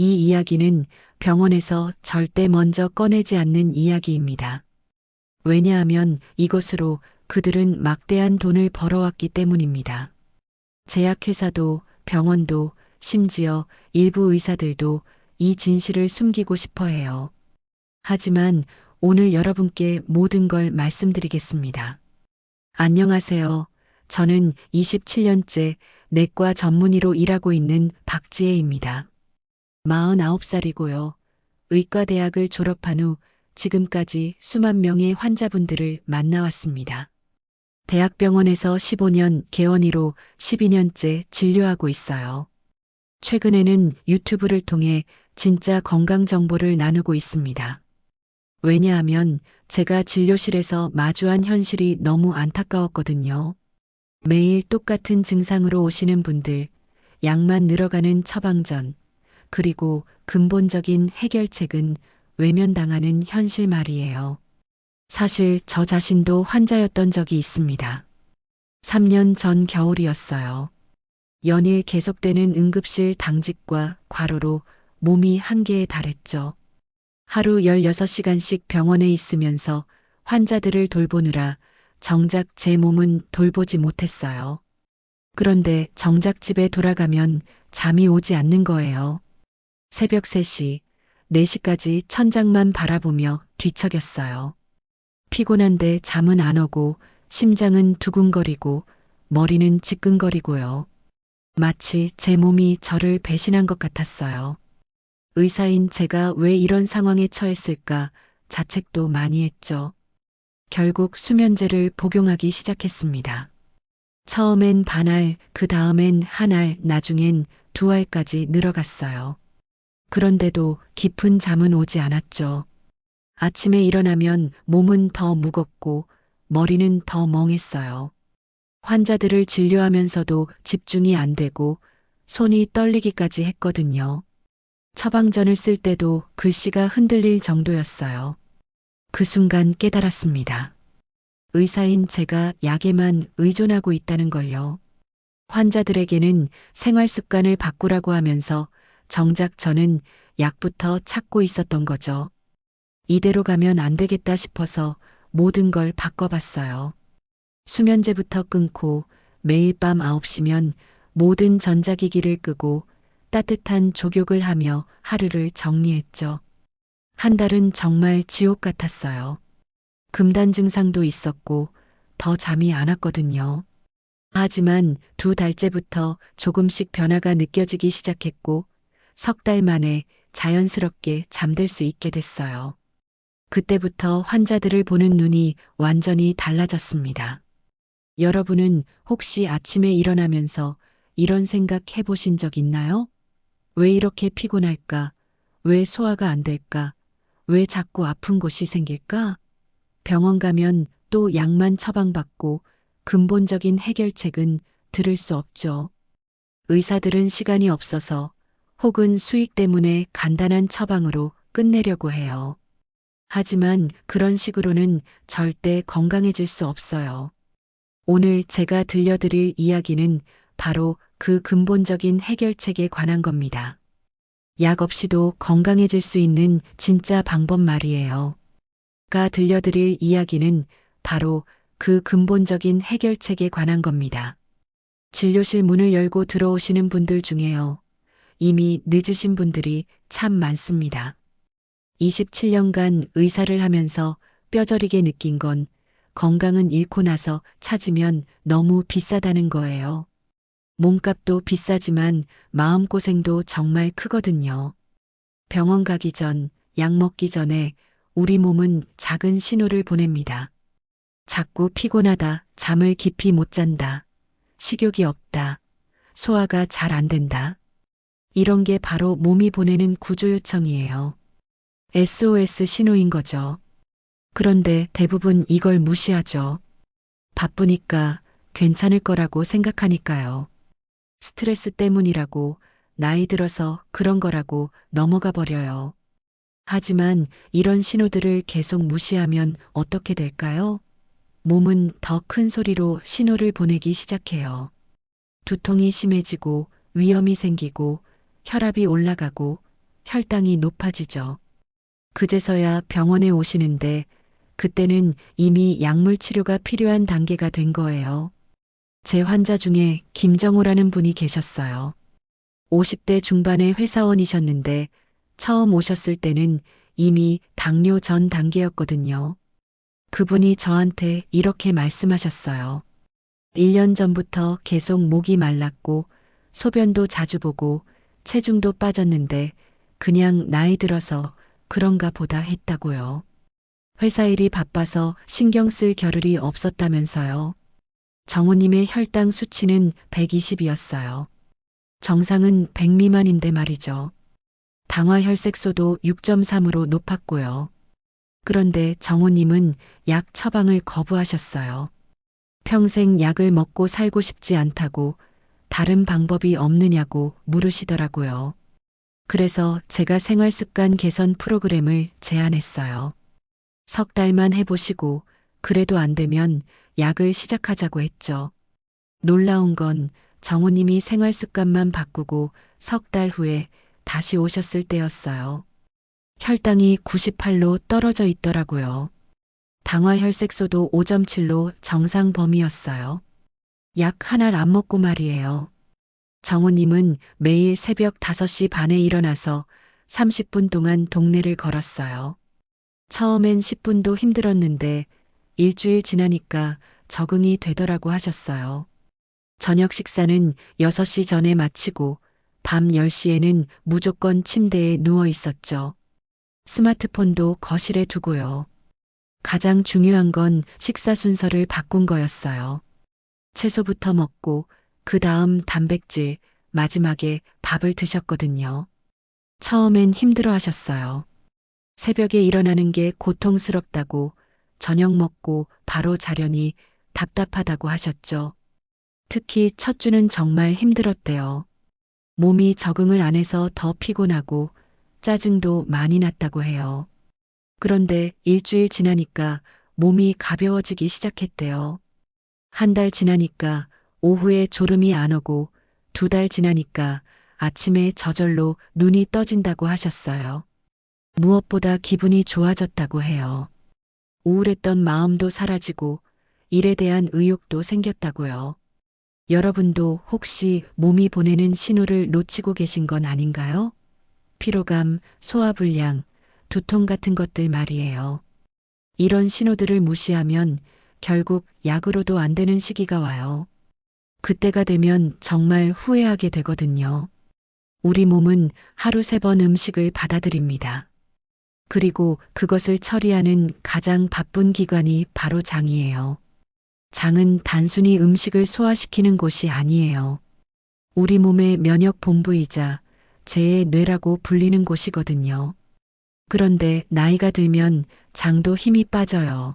이 이야기는 병원에서 절대 먼저 꺼내지 않는 이야기입니다. 왜냐하면 이것으로 그들은 막대한 돈을 벌어왔기 때문입니다. 제약회사도 병원도 심지어 일부 의사들도 이 진실을 숨기고 싶어 해요. 하지만 오늘 여러분께 모든 걸 말씀드리겠습니다. 안녕하세요. 저는 27년째 내과 전문의로 일하고 있는 박지혜입니다. 49살이고요. 의과대학을 졸업한 후 지금까지 수만 명의 환자분들을 만나왔습니다. 대학병원에서 15년 개원의로 12년째 진료하고 있어요. 최근에는 유튜브를 통해 진짜 건강 정보를 나누고 있습니다. 왜냐하면 제가 진료실에서 마주한 현실이 너무 안타까웠거든요. 매일 똑같은 증상으로 오시는 분들, 약만 늘어가는 처방전, 그리고 근본적인 해결책은 외면당하는 현실 말이에요. 사실 저 자신도 환자였던 적이 있습니다. 3년 전 겨울이었어요. 연일 계속되는 응급실 당직과 과로로 몸이 한계에 달했죠. 하루 16시간씩 병원에 있으면서 환자들을 돌보느라 정작 제 몸은 돌보지 못했어요. 그런데 정작 집에 돌아가면 잠이 오지 않는 거예요. 새벽 3시, 4시까지 천장만 바라보며 뒤척였어요. 피곤한데 잠은 안 오고 심장은 두근거리고 머리는 지끈거리고요. 마치 제 몸이 저를 배신한 것 같았어요. 의사인 제가 왜 이런 상황에 처했을까 자책도 많이 했죠. 결국 수면제를 복용하기 시작했습니다. 처음엔 반알, 그 다음엔 한 알, 나중엔 두 알까지 늘어갔어요. 그런데도 깊은 잠은 오지 않았죠. 아침에 일어나면 몸은 더 무겁고 머리는 더 멍했어요. 환자들을 진료하면서도 집중이 안 되고 손이 떨리기까지 했거든요. 처방전을 쓸 때도 글씨가 흔들릴 정도였어요. 그 순간 깨달았습니다. 의사인 제가 약에만 의존하고 있다는 걸요. 환자들에게는 생활 습관을 바꾸라고 하면서 정작 저는 약부터 찾고 있었던 거죠. 이대로 가면 안 되겠다 싶어서 모든 걸 바꿔봤어요. 수면제부터 끊고 매일 밤 9시면 모든 전자기기를 끄고 따뜻한 족욕을 하며 하루를 정리했죠. 한 달은 정말 지옥 같았어요. 금단 증상도 있었고 더 잠이 안 왔거든요. 하지만 두 달째부터 조금씩 변화가 느껴지기 시작했고 석 달 만에 자연스럽게 잠들 수 있게 됐어요. 그때부터 환자들을 보는 눈이 완전히 달라졌습니다. 여러분은 혹시 아침에 일어나면서 이런 생각 해보신 적 있나요? 왜 이렇게 피곤할까? 왜 소화가 안 될까? 왜 자꾸 아픈 곳이 생길까? 병원 가면 또 약만 처방받고 근본적인 해결책은 들을 수 없죠. 의사들은 시간이 없어서 혹은 수익 때문에 간단한 처방으로 끝내려고 해요. 하지만 그런 식으로는 절대 건강해질 수 없어요. 오늘 제가 들려드릴 이야기는 바로 그 근본적인 해결책에 관한 겁니다. 약 없이도 건강해질 수 있는 진짜 방법 말이에요. 가 들려드릴 이야기는 바로 그 근본적인 해결책에 관한 겁니다. 진료실 문을 열고 들어오시는 분들 중에요. 이미 늦으신 분들이 참 많습니다. 27년간 의사를 하면서 뼈저리게 느낀 건 건강은 잃고 나서 찾으면 너무 비싸다는 거예요. 몸값도 비싸지만 마음고생도 정말 크거든요. 병원 가기 전, 약 먹기 전에 우리 몸은 작은 신호를 보냅니다. 자꾸 피곤하다, 잠을 깊이 못 잔다, 식욕이 없다, 소화가 잘 안 된다. 이런 게 바로 몸이 보내는 구조 요청이에요. SOS 신호인 거죠. 그런데 대부분 이걸 무시하죠. 바쁘니까 괜찮을 거라고 생각하니까요. 스트레스 때문이라고 나이 들어서 그런 거라고 넘어가 버려요. 하지만 이런 신호들을 계속 무시하면 어떻게 될까요? 몸은 더 큰 소리로 신호를 보내기 시작해요. 두통이 심해지고 위험이 생기고 혈압이 올라가고 혈당이 높아지죠. 그제서야 병원에 오시는데 그때는 이미 약물 치료가 필요한 단계가 된 거예요. 제 환자 중에 김정호라는 분이 계셨어요. 50대 중반의 회사원이셨는데 처음 오셨을 때는 이미 당뇨 전 단계였거든요. 그분이 저한테 이렇게 말씀하셨어요. 1년 전부터 계속 목이 말랐고 소변도 자주 보고 체중도 빠졌는데 그냥 나이 들어서 그런가 보다 했다고요. 회사 일이 바빠서 신경 쓸 겨를이 없었다면서요. 정우님의 혈당 수치는 120이었어요. 정상은 100 미만인데 말이죠. 당화혈색소도 6.3으로 높았고요. 그런데 정우님은 약 처방을 거부하셨어요. 평생 약을 먹고 살고 싶지 않다고 다른 방법이 없느냐고 물으시더라고요. 그래서 제가 생활 습관 개선 프로그램을 제안했어요. 석 달만 해보시고 그래도 안 되면 약을 시작하자고 했죠. 놀라운 건 정우님이 생활 습관만 바꾸고 석 달 후에 다시 오셨을 때였어요. 혈당이 98로 떨어져 있더라고요. 당화혈색소도 5.7로 정상 범위였어요. 약 하나를 안 먹고 말이에요. 정우님은 매일 새벽 5시 반에 일어나서 30분 동안 동네를 걸었어요. 처음엔 10분도 힘들었는데 일주일 지나니까 적응이 되더라고 하셨어요. 저녁 식사는 6시 전에 마치고 밤 10시에는 무조건 침대에 누워 있었죠. 스마트폰도 거실에 두고요. 가장 중요한 건 식사 순서를 바꾼 거였어요. 채소부터 먹고 그 다음 단백질, 마지막에 밥을 드셨거든요. 처음엔 힘들어 하셨어요. 새벽에 일어나는 게 고통스럽다고 저녁 먹고 바로 자려니 답답하다고 하셨죠. 특히 첫 주는 정말 힘들었대요. 몸이 적응을 안 해서 더 피곤하고 짜증도 많이 났다고 해요. 그런데 일주일 지나니까 몸이 가벼워지기 시작했대요. 한 달 지나니까 오후에 졸음이 안 오고 두 달 지나니까 아침에 저절로 눈이 떠진다고 하셨어요. 무엇보다 기분이 좋아졌다고 해요. 우울했던 마음도 사라지고 일에 대한 의욕도 생겼다고요. 여러분도 혹시 몸이 보내는 신호를 놓치고 계신 건 아닌가요? 피로감, 소화불량, 두통 같은 것들 말이에요. 이런 신호들을 무시하면 결국 약으로도 안 되는 시기가 와요. 그때가 되면 정말 후회하게 되거든요. 우리 몸은 하루 세 번 음식을 받아들입니다. 그리고 그것을 처리하는 가장 바쁜 기관이 바로 장이에요. 장은 단순히 음식을 소화시키는 곳이 아니에요. 우리 몸의 면역 본부이자 제 뇌라고 불리는 곳이거든요. 그런데 나이가 들면 장도 힘이 빠져요.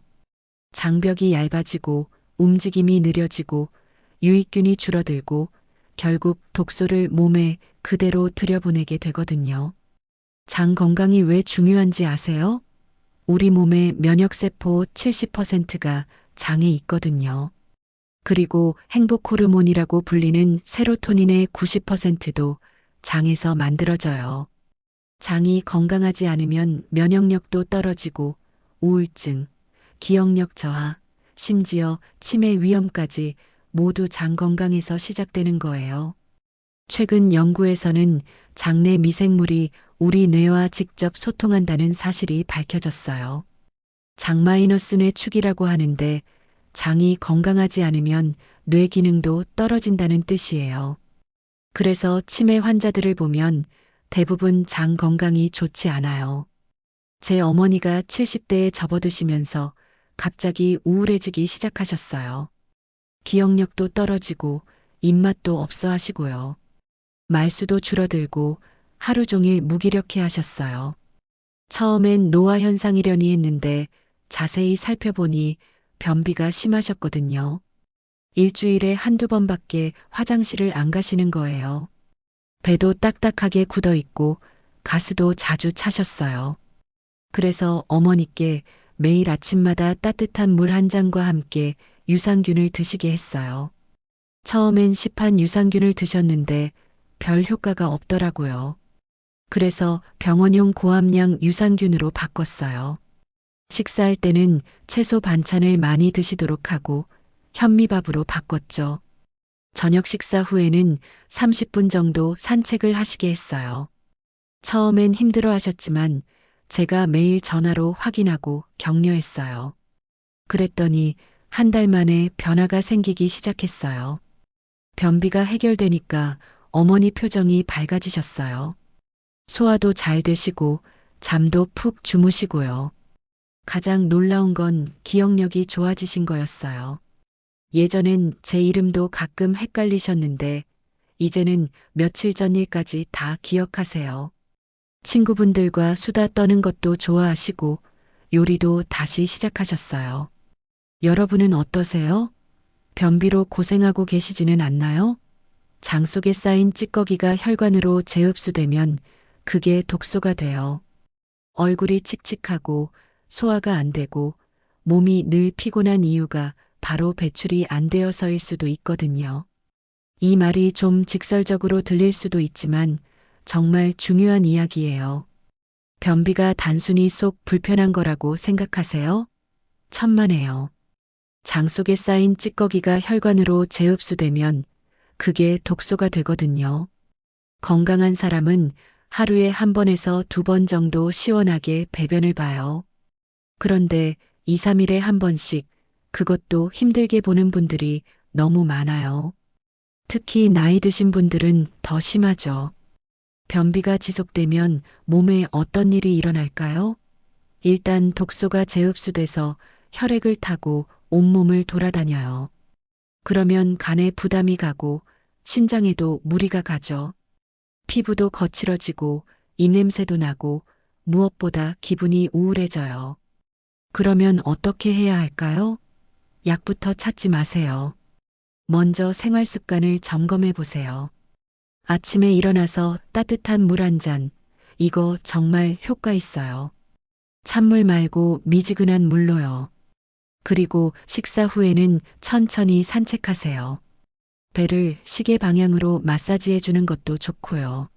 장벽이 얇아지고 움직임이 느려지고 유익균이 줄어들고 결국 독소를 몸에 그대로 들여보내게 되거든요. 장 건강이 왜 중요한지 아세요? 우리 몸의 면역세포 70%가 장에 있거든요. 그리고 행복 호르몬이라고 불리는 세로토닌의 90%도 장에서 만들어져요. 장이 건강하지 않으면 면역력도 떨어지고 우울증, 기억력 저하, 심지어 치매 위험까지 모두 장 건강에서 시작되는 거예요. 최근 연구에서는 장내 미생물이 우리 뇌와 직접 소통한다는 사실이 밝혀졌어요. 장마이너스뇌 축이라고 하는데 장이 건강하지 않으면 뇌 기능도 떨어진다는 뜻이에요. 그래서 치매 환자들을 보면 대부분 장 건강이 좋지 않아요. 제 어머니가 70대에 접어드시면서 갑자기 우울해지기 시작하셨어요. 기억력도 떨어지고 입맛도 없어 하시고요. 말수도 줄어들고 하루 종일 무기력해 하셨어요. 처음엔 노화 현상이려니 했는데 자세히 살펴보니 변비가 심하셨거든요. 일주일에 한두 번밖에 화장실을 안 가시는 거예요. 배도 딱딱하게 굳어 있고 가스도 자주 차셨어요. 그래서 어머니께 매일 아침마다 따뜻한 물 한 잔과 함께 유산균을 드시게 했어요. 처음엔 시판 유산균을 드셨는데 별 효과가 없더라고요. 그래서 병원용 고함량 유산균으로 바꿨어요. 식사할 때는 채소 반찬을 많이 드시도록 하고 현미밥으로 바꿨죠. 저녁 식사 후에는 30분 정도 산책을 하시게 했어요. 처음엔 힘들어 하셨지만 제가 매일 전화로 확인하고 격려했어요. 그랬더니 한 달 만에 변화가 생기기 시작했어요. 변비가 해결되니까 어머니 표정이 밝아지셨어요. 소화도 잘 되시고 잠도 푹 주무시고요. 가장 놀라운 건 기억력이 좋아지신 거였어요. 예전엔 제 이름도 가끔 헷갈리셨는데 이제는 며칠 전 일까지 다 기억하세요. 친구분들과 수다 떠는 것도 좋아하시고 요리도 다시 시작하셨어요. 여러분은 어떠세요? 변비로 고생하고 계시지는 않나요? 장 속에 쌓인 찌꺼기가 혈관으로 재흡수되면 그게 독소가 돼요. 얼굴이 칙칙하고 소화가 안 되고 몸이 늘 피곤한 이유가 바로 배출이 안 되어서일 수도 있거든요. 이 말이 좀 직설적으로 들릴 수도 있지만 정말 중요한 이야기예요. 변비가 단순히 속 불편한 거라고 생각하세요? 천만에요. 장 속에 쌓인 찌꺼기가 혈관으로 재흡수되면 그게 독소가 되거든요. 건강한 사람은 하루에 한 번에서 두 번 정도 시원하게 배변을 봐요. 그런데 2, 3일에 한 번씩 그것도 힘들게 보는 분들이 너무 많아요. 특히 나이 드신 분들은 더 심하죠. 변비가 지속되면 몸에 어떤 일이 일어날까요? 일단 독소가 재흡수돼서 혈액을 타고 온몸을 돌아다녀요. 그러면 간에 부담이 가고 신장에도 무리가 가죠. 피부도 거칠어지고 입냄새도 나고 무엇보다 기분이 우울해져요. 그러면 어떻게 해야 할까요? 약부터 찾지 마세요. 먼저 생활 습관을 점검해 보세요. 아침에 일어나서 따뜻한 물 한 잔, 이거 정말 효과 있어요. 찬물 말고 미지근한 물로요. 그리고 식사 후에는 천천히 산책하세요. 배를 시계 방향으로 마사지해 주는 것도 좋고요.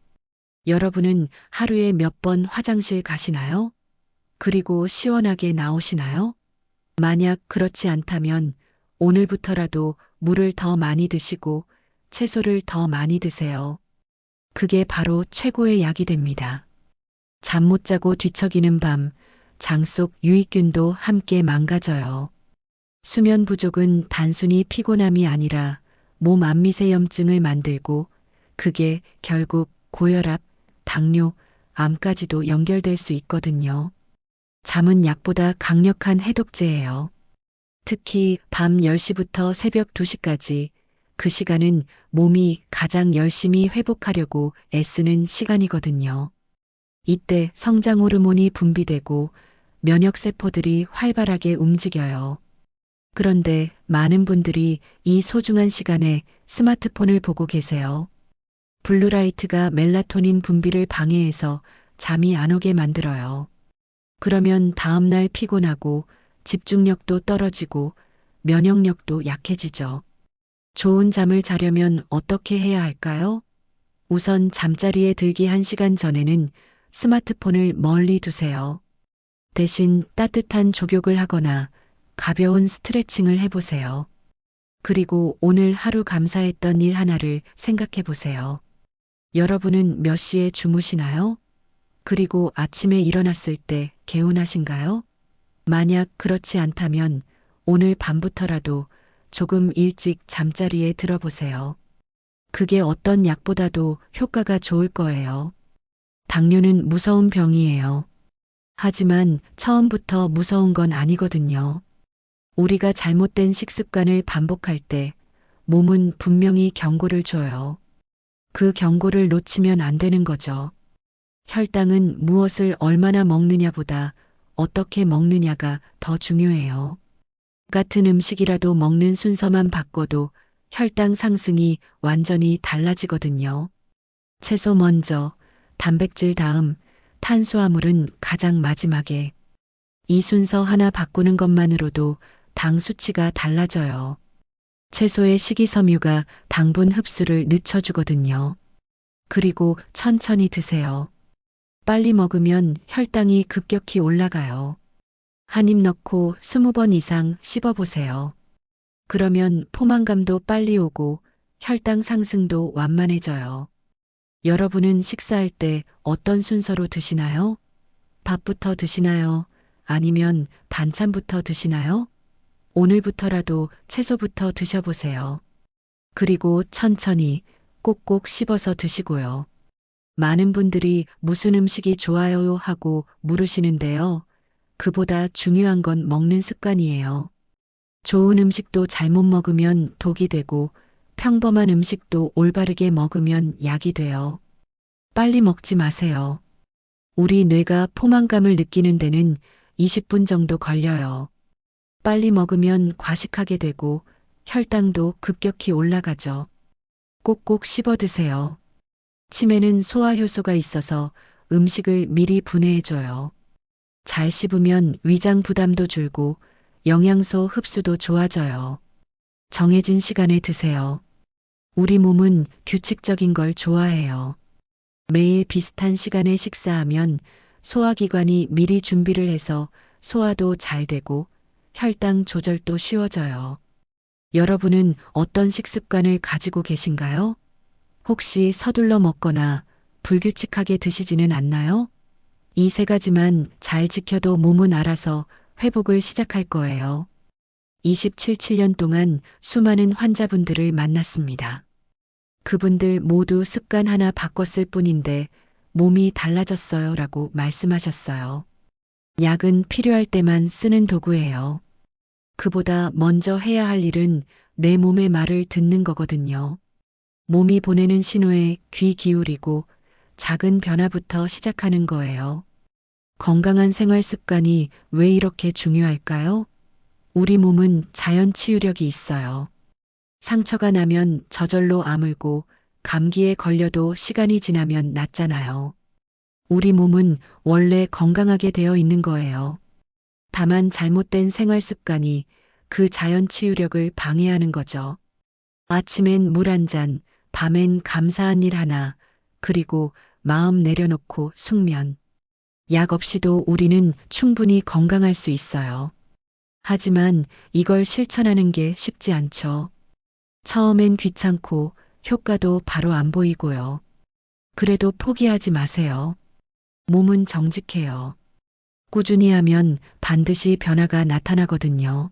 여러분은 하루에 몇 번 화장실 가시나요? 그리고 시원하게 나오시나요? 만약 그렇지 않다면 오늘부터라도 물을 더 많이 드시고 채소를 더 많이 드세요. 그게 바로 최고의 약이 됩니다. 잠 못 자고 뒤척이는 밤, 장 속 유익균도 함께 망가져요. 수면 부족은 단순히 피곤함이 아니라 몸 안미세염증을 만들고 그게 결국 고혈압, 당뇨, 암까지도 연결될 수 있거든요. 잠은 약보다 강력한 해독제예요. 특히 밤 10시부터 새벽 2시까지 그 시간은 몸이 가장 열심히 회복하려고 애쓰는 시간이거든요. 이때 성장 호르몬이 분비되고 면역세포들이 활발하게 움직여요. 그런데 많은 분들이 이 소중한 시간에 스마트폰을 보고 계세요. 블루라이트가 멜라토닌 분비를 방해해서 잠이 안 오게 만들어요. 그러면 다음날 피곤하고 집중력도 떨어지고 면역력도 약해지죠. 좋은 잠을 자려면 어떻게 해야 할까요? 우선 잠자리에 들기 1시간 전에는 스마트폰을 멀리 두세요. 대신 따뜻한 족욕을 하거나 가벼운 스트레칭을 해보세요. 그리고 오늘 하루 감사했던 일 하나를 생각해 보세요. 여러분은 몇 시에 주무시나요? 그리고 아침에 일어났을 때 개운하신가요? 만약 그렇지 않다면 오늘 밤부터라도 조금 일찍 잠자리에 들어보세요. 그게 어떤 약보다도 효과가 좋을 거예요. 당뇨는 무서운 병이에요. 하지만 처음부터 무서운 건 아니거든요. 우리가 잘못된 식습관을 반복할 때 몸은 분명히 경고를 줘요. 그 경고를 놓치면 안 되는 거죠. 혈당은 무엇을 얼마나 먹느냐보다 어떻게 먹느냐가 더 중요해요. 같은 음식이라도 먹는 순서만 바꿔도 혈당 상승이 완전히 달라지거든요. 채소 먼저, 단백질 다음, 탄수화물은 가장 마지막에. 이 순서 하나 바꾸는 것만으로도 당 수치가 달라져요. 채소의 식이섬유가 당분 흡수를 늦춰주거든요. 그리고 천천히 드세요. 빨리 먹으면 혈당이 급격히 올라가요. 한 입 넣고 20번 이상 씹어보세요. 그러면 포만감도 빨리 오고 혈당 상승도 완만해져요. 여러분은 식사할 때 어떤 순서로 드시나요? 밥부터 드시나요? 아니면 반찬부터 드시나요? 오늘부터라도 채소부터 드셔보세요. 그리고 천천히 꼭꼭 씹어서 드시고요. 많은 분들이 무슨 음식이 좋아요 하고 물으시는데요. 그보다 중요한 건 먹는 습관이에요. 좋은 음식도 잘못 먹으면 독이 되고 평범한 음식도 올바르게 먹으면 약이 돼요. 빨리 먹지 마세요. 우리 뇌가 포만감을 느끼는 데는 20분 정도 걸려요. 빨리 먹으면 과식하게 되고 혈당도 급격히 올라가죠. 꼭꼭 씹어 드세요. 치매는 소화 효소가 있어서 음식을 미리 분해해줘요. 잘 씹으면 위장 부담도 줄고 영양소 흡수도 좋아져요. 정해진 시간에 드세요. 우리 몸은 규칙적인 걸 좋아해요. 매일 비슷한 시간에 식사하면 소화기관이 미리 준비를 해서 소화도 잘 되고 혈당 조절도 쉬워져요. 여러분은 어떤 식습관을 가지고 계신가요? 혹시 서둘러 먹거나 불규칙하게 드시지는 않나요? 이 세 가지만 잘 지켜도 몸은 알아서 회복을 시작할 거예요. 27, 7년 동안 수많은 환자분들을 만났습니다. 그분들 모두 습관 하나 바꿨을 뿐인데 몸이 달라졌어요 라고 말씀하셨어요. 약은 필요할 때만 쓰는 도구예요. 그보다 먼저 해야 할 일은 내 몸의 말을 듣는 거거든요. 몸이 보내는 신호에 귀 기울이고 작은 변화부터 시작하는 거예요. 건강한 생활 습관이 왜 이렇게 중요할까요? 우리 몸은 자연 치유력이 있어요. 상처가 나면 저절로 아물고 감기에 걸려도 시간이 지나면 낫잖아요. 우리 몸은 원래 건강하게 되어 있는 거예요. 다만 잘못된 생활 습관이 그 자연 치유력을 방해하는 거죠. 아침엔 물 한 잔, 밤엔 감사한 일 하나, 그리고 마음 내려놓고 숙면. 약 없이도 우리는 충분히 건강할 수 있어요. 하지만 이걸 실천하는 게 쉽지 않죠. 처음엔 귀찮고 효과도 바로 안 보이고요. 그래도 포기하지 마세요. 몸은 정직해요. 꾸준히 하면 반드시 변화가 나타나거든요.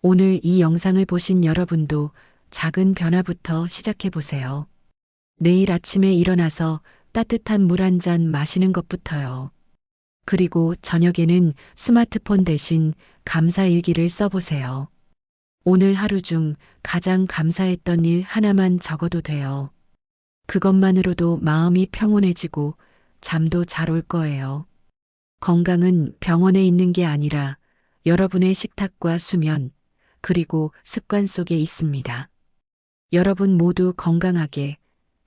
오늘 이 영상을 보신 여러분도 작은 변화부터 시작해 보세요. 내일 아침에 일어나서 따뜻한 물 한 잔 마시는 것부터요. 그리고 저녁에는 스마트폰 대신 감사 일기를 써보세요. 오늘 하루 중 가장 감사했던 일 하나만 적어도 돼요. 그것만으로도 마음이 평온해지고 잠도 잘 올 거예요. 건강은 병원에 있는 게 아니라 여러분의 식탁과 수면, 그리고 습관 속에 있습니다. 여러분 모두 건강하게,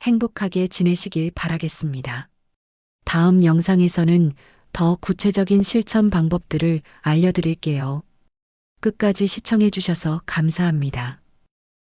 행복하게 지내시길 바라겠습니다. 다음 영상에서는 더 구체적인 실천 방법들을 알려드릴게요. 끝까지 시청해 주셔서 감사합니다.